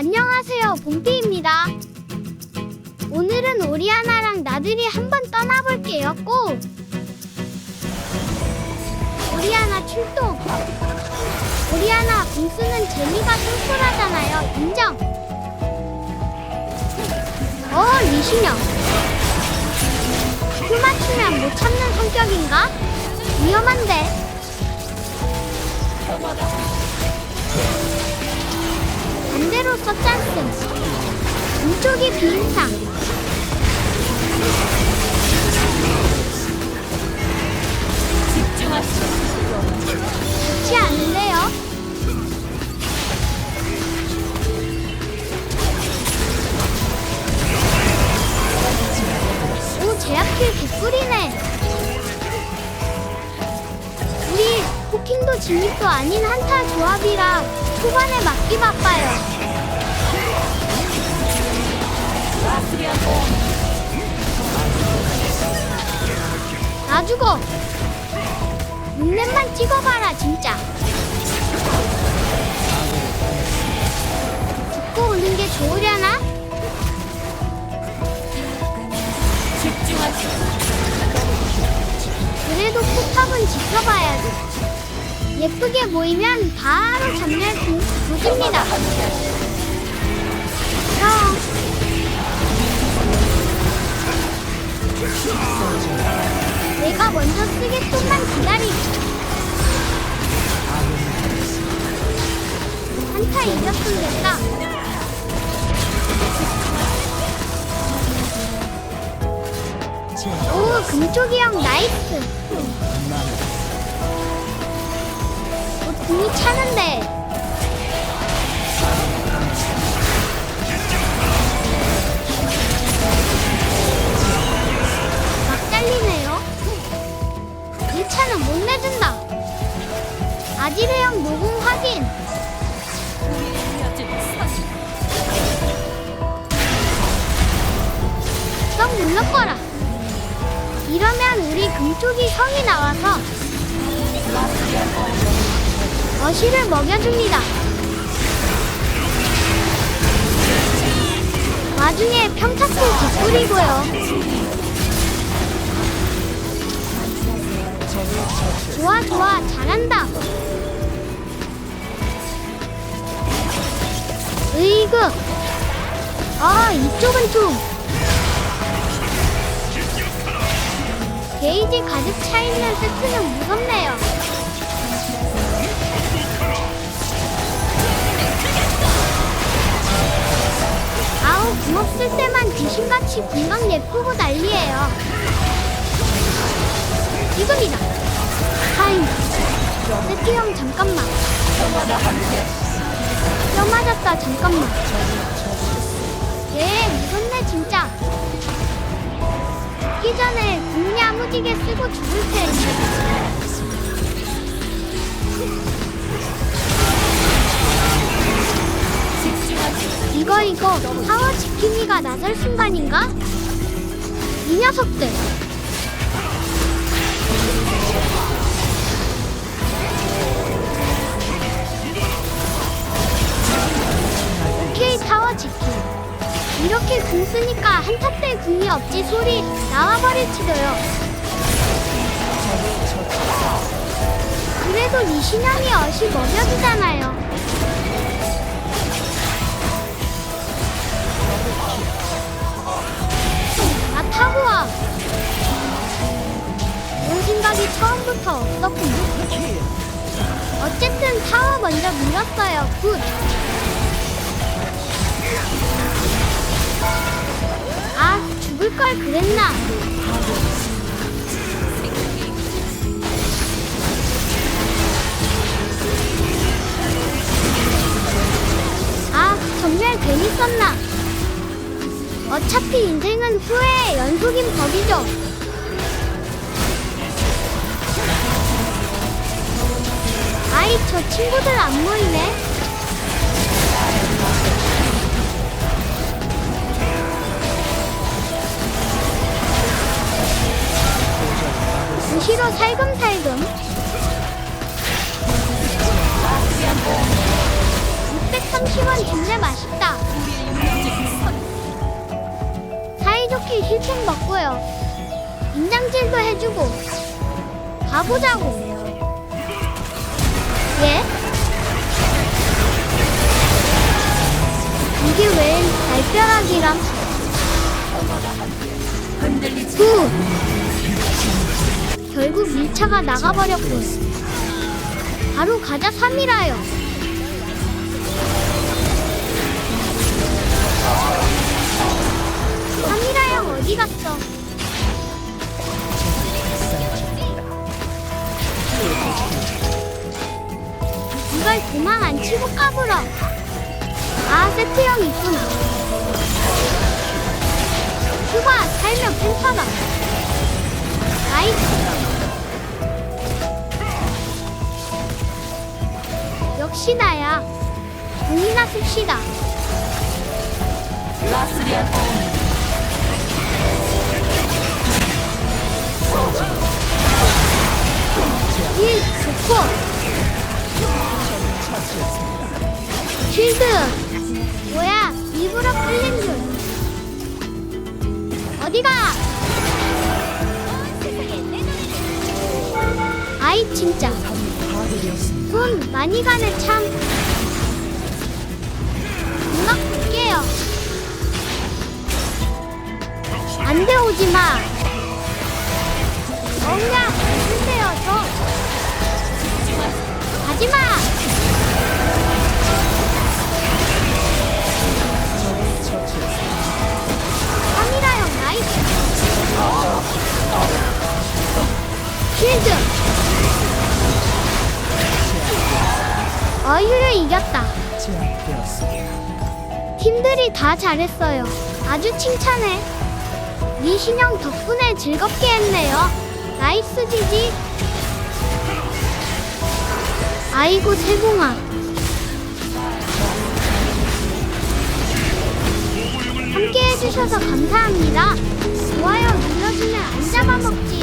안녕하세요, 봄비입니다. 오늘은 오리아나랑 나들이 한번 떠나볼게요, 꼭! 오리아나 출동! 오리아나 빙수는 재미가 쏠쏠하잖아요, 인정! 어, 리신영! 큐 맞추면 못 참는 성격인가? 위험한데? 반대로 썼짠슨 왼쪽이 비인상. 좋지 않은데요? 오 제약킬 개꿀이네. 우리 포킹도 진입도 아닌 한타 조합이라 초반에 맞기 바빠요 나 죽어. 눈렛만 찍어봐라 진짜. 죽고 오는 게 좋으려나? 그래도 포탑은 지켜봐야지. 예쁘게 보이면 바로 전멸 구- 구집니다. 형. 내가 먼저 쓰겠좀만 기다리. 한타 이겼으면 됐다. 오, 금쪽이 형 나이스. 어, 등이 차는데. 아지르형 노공 확인. 썩 눌러거라. 이러면 우리 금쪽이 형이 나와서 어시를 먹여줍니다. 와중에 평타코 개꿀이고요. 좋아 좋아 잘한다. 으이그. 아 이쪽은 좀. 게이지 가득 차 있는 세트는 무섭네요. 아우 궁 없을 때만 귀신같이 금방 내쁘고 난리예요. 지금이다. 타임. 세트 형 잠깐만. 뼈 맞았다 잠깐만. 얘 무섭네 진짜. 죽기 전에 궁 야무지게 쓰고 죽을 테니. 이거 이거 파워 지킴이가 나설 순간인가? 이 녀석들. 이렇게 궁 쓰니까 한타 때 궁이 없지 소리 나와버릴지도요. 그래도 이신영이 어시 먹여주잖아요. 나 타고 와. 온 생각이 처음부터 없었군요. 어쨌든 타워 먼저 밀었어요. 굿. 아, 죽을 걸 그랬나? 아, 정말 괜히 썼나? 어차피 인생은 후회의 연속인 법이죠. 아이, 저 친구들 안 모이네. 무시로 살금살금. 600, 30원 진짜 맛있다. 사이좋게 힐팩 먹고요. 인장질도 해주고. 가보자고. 예? 이게 웬 달벼락이람? 후! 결국 1차가 나가버렸군. 바로 가자 3이라요. 삼이라형 어디 갔어? 이걸 도망 안 치고 까불어. 아, 세트형 있구나. 휴가 살면 펜타다. 나이스. 역시 나야. 공이나 씁시다. 라스리안 온일 좋고. 쉴드. 뭐야, 일부러 끌린 줄. 어디가? 아이, 진짜. 손 많이 가네, 참. 음악 볼게요. 안 돼, 오지 마. 어우야, 주세요, 저. 가지 마. 어유를 이겼다. 팀들이 다 잘했어요. 아주 칭찬해. 니신형 덕분에 즐겁게 했네요. 나이스 지지. 아이고 세봉아. 함께 해주셔서 감사합니다. 좋아요 눌러주면 안 잡아먹지.